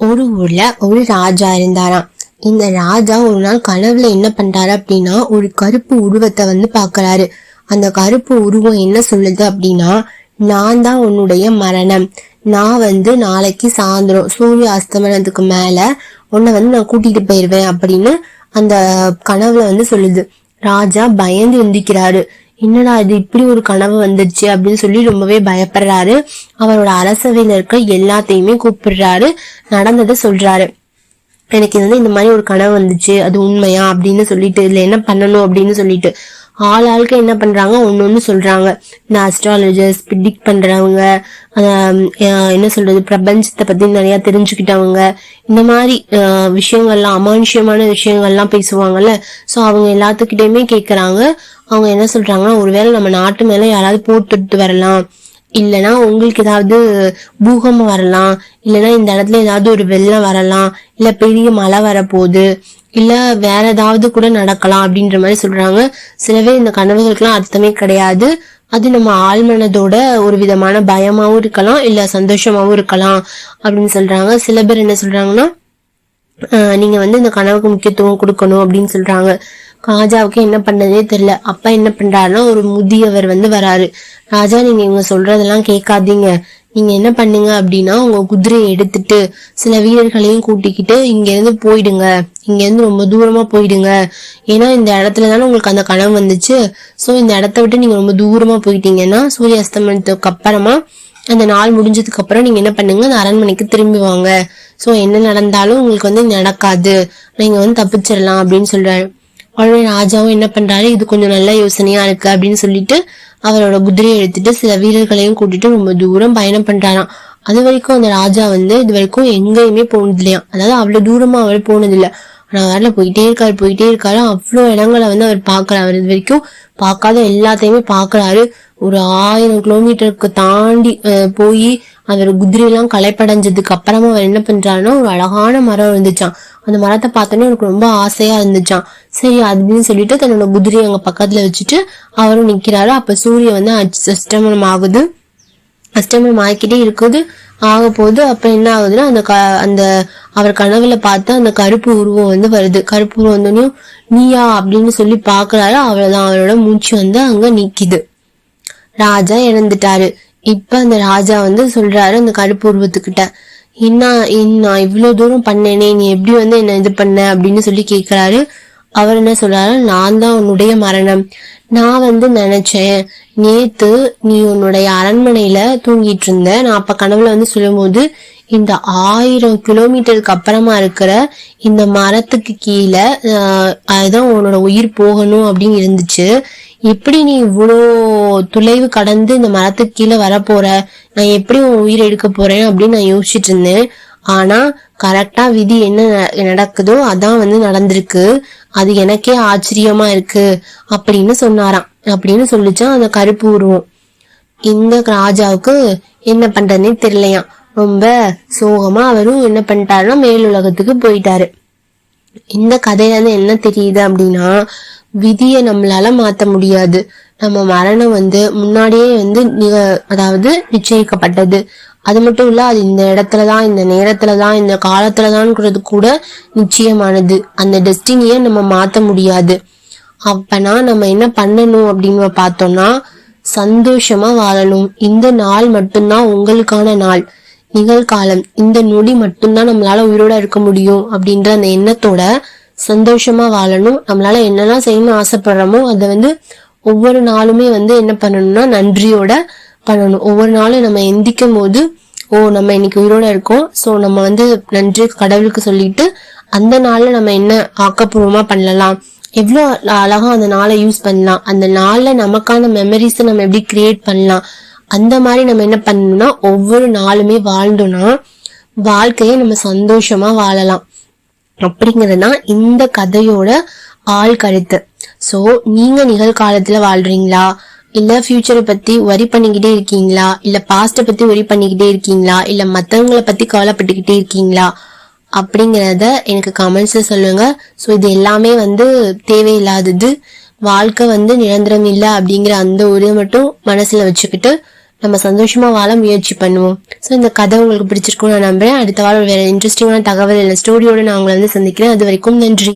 ஒரு ஊர்ல ஒரு ராஜா இருந்தாராம். இந்த ராஜா ஒரு நாள் கனவுல என்ன பண்றாரு அப்படின்னா ஒரு கருப்பு உருவத்தை வந்து பாக்குறாரு அந்த கருப்பு உருவம் என்ன சொல்லுது அப்படின்னா நான் தான் உன்னுடைய மரணம். நான் வந்து நாளைக்கு சாயந்தரம் சூரிய அஸ்தமனத்துக்கு மேல உன்னை வந்து நான் கூட்டிட்டு போயிருவேன் அப்படின்னு அந்த கனவுல வந்து சொல்லுது. ராஜா பயந்து எந்திக்கிறாரு. என்னடா இது இப்படி ஒரு கனவு வந்துருச்சு அப்படின்னு சொல்லி ரொம்பவே பயப்படுறாரு. அவரோட அரசவையில இருக்க எல்லாத்தையுமே கூப்பிடுறாரு. நடந்ததை சொல்றாரு. எனக்கு இது வந்து இந்த மாதிரி ஒரு கனவு வந்துச்சு. அது உண்மையா அப்படின்னு சொல்லிட்டு இதுல என்ன பண்ணணும் அப்படின்னு சொல்லிட்டு ஆள் ஆளுக்கு என்ன பண்ணுறாங்க ஒன்று ஒன்று சொல்கிறாங்க இந்த அஸ்ட்ராலஜர்ஸ் ப்ரிடிக்ட் பண்றவங்க என்ன சொல்கிறது பிரபஞ்சத்தை பற்றி நிறையா தெரிஞ்சுக்கிட்டவங்க இந்த மாதிரி விஷயங்கள்லாம் அமானுஷ்யமான விஷயங்கள்லாம் பேசுவாங்கல்ல. ஸோ அவங்க எல்லாத்துக்கிட்டேயுமே கேட்குறாங்க அவங்க என்ன சொல்கிறாங்கன்னா ஒருவேளை நம்ம நாட்டு மேலே யாராவது போட்டுட்டு வரலாம். இல்லைனா உங்களுக்கு ஏதாவது பூகம்பம் வரலாம். இல்லைனா இந்த இடத்துல ஏதாவது ஒரு வெள்ளம் வரலாம். இல்லை பெரிய மழை வரப்போகுது. இல்ல வேற ஏதாவது கூட நடக்கலாம் அப்படின்ற மாதிரி சொல்றாங்க. சில பேர் இந்த கனவுகளுக்கெல்லாம் அர்த்தமே கிடையாது. அது நம்ம ஆழ்மனதோட ஒரு விதமான பயமாவும் இருக்கலாம் இல்ல சந்தோஷமாவும் இருக்கலாம் அப்படின்னு சொல்றாங்க. சில பேர் என்ன சொல்றாங்கன்னா ஆஹ் நீங்க வந்து இந்த கனவுக்கு முக்கியத்துவம் கொடுக்கணும் அப்படின்னு சொல்றாங்க. ராஜாவுக்கு என்ன பண்ணதே தெரியல. அப்பா என்ன பண்றாருன்னா ஒரு முதியவர் வந்து வராரு. ராஜா நீங்க இவங்க சொல்றதெல்லாம் கேட்காதீங்க. நீங்க என்ன பண்ணுங்க அப்படின்னா உங்க குதிரையை எடுத்துட்டு சில வீரர்களையும் கூட்டிக்கிட்டு இங்க இருந்து போயிடுங்க. இங்க இருந்து ரொம்ப தூரமா போயிடுங்க. ஏன்னா இந்த இடத்துல தானே உங்களுக்கு அந்த கனவு வந்துச்சு. சோ இந்த இடத்த விட்டு நீங்க ரொம்ப தூரமா போயிட்டீங்கன்னா சூரிய அஸ்தமனத்துக்கு அப்புறமா அந்த நாள் முடிஞ்சதுக்கு அப்புறம் நீங்க என்ன பண்ணுங்க அந்த அரண்மனைக்கு திரும்பி வாங்க. சோ என்ன நடந்தாலும் உங்களுக்கு வந்து நடக்காது. நீங்க வந்து தப்பிச்சிடலாம் அப்படின்னு சொல்றாரு. உடனே ராஜாவும் என்ன பண்றாரு? இது கொஞ்சம் நல்ல யோசனையா இருக்கு அப்படின்னு சொல்லிட்டு அவரோட குதிரையை எடுத்துட்டு சில வீரர்களையும் கூட்டிட்டு ரொம்ப தூரம் பயணம் பண்றாராம். அது வரைக்கும் அந்த ராஜா வந்து இது வரைக்கும் எங்கேயுமே போனது இல்லையா அதாவது அவ்வளவு தூரமா அவர் போனது ஆனால் ஆனா போயிட்டே இருக்காரு போயிட்டே இருக்காரு. அவ்வளவு இடங்களை வந்து அவர் பாக்குறாரு அவர் இது வரைக்கும் பார்க்காத எல்லாத்தையுமே பார்க்குறாரு. ஒரு ஆயிரம் கிலோமீட்டருக்கு தாண்டி போய் அவர் குதிரையெல்லாம் களைப்படைஞ்சதுக்கு அப்புறமா அவர் என்ன பண்றாருன்னா ஒரு அழகான மரம் இருந்துச்சான் அந்த மரத்தை பார்த்தோன்னே எனக்கு ரொம்ப ஆசையா இருந்துச்சான் சரி அப்படின்னு சொல்லிட்டு தன்னோட குதிரையை அங்க பக்கத்துல வச்சுட்டு அவரும் நிக்கிறாரு. அப்ப சூரியன் வந்து அஸ்தமனம் ஆகுது அஸ்தமனம் ஆகிக்கிட்டே இருக்குது. ஆக போது அப்ப என்ன ஆகுதுன்னா அந்த க அந்த அவர் கனவுல பார்த்து அந்த கருப்பு உருவம் வந்து வருது. கருப்பு உருவம் வந்தோடனே நீயா அப்படின்னு சொல்லி பாக்குறாரு அவ்வளவுதான். அவரோட மூச்சு வந்து அங்க நிக்குது. ராஜா இறந்துட்டாரு. இப்ப அந்த ராஜா வந்து சொல்றாரு அந்த கருப்பு உருவத்துக்கிட்ட என்ன நான் இவ்வளவு தூரம் பண்ணேனே நீ எப்படி வந்து என்ன இது பண்ண? அப்படின்னு சொல்லி கேக்குறாரு. அவர் என்ன சொல்றாரு? நான் தான் உன்னுடைய மரணம். நான் வந்து நினைச்சேன். நேத்து நீ உன்னுடைய அரண்மனையில தூங்கிட்டு இருந்த. நான் அப்ப கனவுல வந்து சொல்லும்போது இந்த ஆயிரம் கிலோமீட்டருக்கு அப்புறமா இருக்கிற இந்த மரத்துக்கு கீழே அதுதான் உன்னோட உயிர் போகணும் அப்படின்னு இருந்துச்சு. எப்படி நீ இவ்வளோ துளைவு கடந்து இந்த மரத்துக்கு கீழே வரப்போற? நான் எப்படி உன் உயிர் எடுக்க போறேன் அப்படின்னு நான் யோசிச்சுட்டு இருந்தேன். ஆனா கரெக்டா விதி என்ன நடக்குதோ அதான் வந்து நடந்திருக்கு. அது எனக்கே ஆச்சரியமா இருக்கு அப்படின்னு சொன்னாராம். அப்படின்னு சொல்லிச்சான் அந்த கருப்பு உருவம். இந்த ராஜாவுக்கு என்ன பண்றதுனே தெரியலையாம். ரொம்ப சோகமா அவரும் என்ன பண்ணிட்டாருன்னா மேலுலகத்துக்கு போயிட்டாரு. இந்த கதையில இருந்து என்ன தெரியுது அப்படின்னா விதியை நம்மளால மாத்த முடியாது. நம்ம மரணம் வந்து முன்னாடியே வந்து அதாவது நிச்சயிக்கப்பட்டது. அது மட்டும் இல்ல அது இந்த இடத்துல தான் இந்த நேரத்துலதான் இந்த காலத்துலதான்ங்கிறது கூட நிச்சயமானது. அந்த டெஸ்டினியை நம்ம மாற்ற முடியாது. அப்பனா நம்ம என்ன பண்ணணும் அப்படின்னு பார்த்தோம்னா சந்தோஷமா வாழணும். இந்த நாள் மட்டும்தான் உங்களுக்கான நாள். நிகழ்காலம். இந்த நொடி மட்டும்தான் நம்மளால உயிரோட இருக்க முடியும் அப்படின்ற அந்த எண்ணத்தோட சந்தோஷமா வாழணும். நம்மளால என்னெல்லாம் செய்யணும்னு ஆசைப்படுறோமோ அதை வந்து ஒவ்வொரு நாளுமே வந்து என்ன பண்ணணும்னா நன்றியோட பண்ணணும். ஒவ்வொரு நாளும் நம்ம எந்திக்கும் போது ஓ நம்ம இன்னைக்கு உயிரோட இருக்கோம். ஸோ நம்ம வந்து நன்றி கடவுளுக்கு சொல்லிட்டு அந்த நாள்ல நம்ம என்ன ஆக்கப்பூர்வமா பண்ணலாம்? எவ்வளோ அழகா அந்த நாளை யூஸ் பண்ணலாம்? அந்த நாள்ல நமக்கான மெமரிஸை நம்ம எப்படி கிரியேட் பண்ணலாம்? அந்த மாதிரி நம்ம என்ன பண்ணணும்னா ஒவ்வொரு நாளுமே வாழ்ந்தோம்னா வாழ்க்கையை நம்ம சந்தோஷமா வாழலாம். அப்படிங்கிறது தான் இந்த கதையோட ஆள் கருத்து ஸோ நீங்க நிகழ்காலத்துல வாழ்றீங்களா? இல்ல ஃபியூச்சரை பத்தி வரி பண்ணிக்கிட்டே இருக்கீங்களா? இல்ல பாஸ்ட பத்தி வரி பண்ணிக்கிட்டே இருக்கீங்களா? இல்ல மத்தவங்கள பத்தி கவலைப்பட்டுக்கிட்டே இருக்கீங்களா? அப்படிங்கிறத எனக்கு கமெண்ட்ஸ்ல சொல்லுங்க. ஸோ இது எல்லாமே வந்து தேவையில்லாதது. வாழ்க்கை வந்து நிரந்தரம் இல்லை அப்படிங்கிற அந்த ஒரு மட்டும் மனசுல வச்சுக்கிட்டு நம்ம சந்தோஷமா வாழ முயற்சி பண்ணுவோம். ஸோ இந்த கதை உங்களுக்கு பிடிச்சிருக்கும் நான் நம்புறேன். அடுத்த வாரம் வேற இன்ட்ரெஸ்டிங்கான தகவல் இல்லை ஸ்டோரியோட நான் உங்களை வந்து சந்திக்கிறேன். அது வரைக்கும் நன்றி.